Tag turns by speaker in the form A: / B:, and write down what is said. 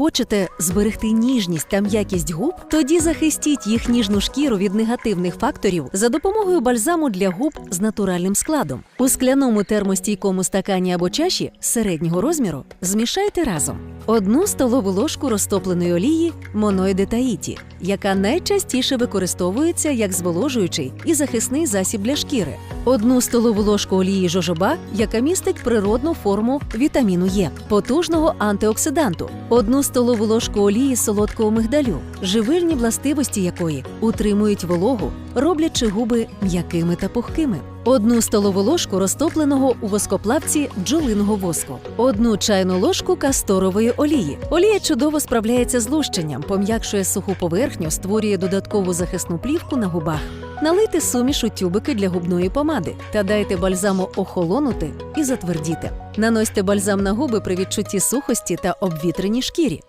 A: Хочете зберегти ніжність та м'якість губ? Тоді захистіть їх ніжну шкіру від негативних факторів за допомогою бальзаму для губ з натуральним складом. У скляному термостійкому стакані або чаші середнього розміру змішайте разом одну столову ложку розтопленої олії моноїди таїті, яка найчастіше використовується як зволожуючий і захисний засіб для шкіри, одну столову ложку олії жожоба, яка містить природну форму вітаміну Е, потужного антиоксиданту, одну столову ложку олії солодкого мигдалю, живильні властивості якої утримують вологу, роблячи губи м'якими та пухкими. Одну столову ложку розтопленого у воскоплавці бджолиного воску, одну чайну ложку касторової олії. Олія чудово справляється з лущенням, пом'якшує суху поверхню, створює додаткову захисну плівку на губах. Налийте суміш у тюбики для губної помади та дайте бальзаму охолонути і затвердіти. Наносьте бальзам на губи при відчутті сухості та обвітреній шкірі.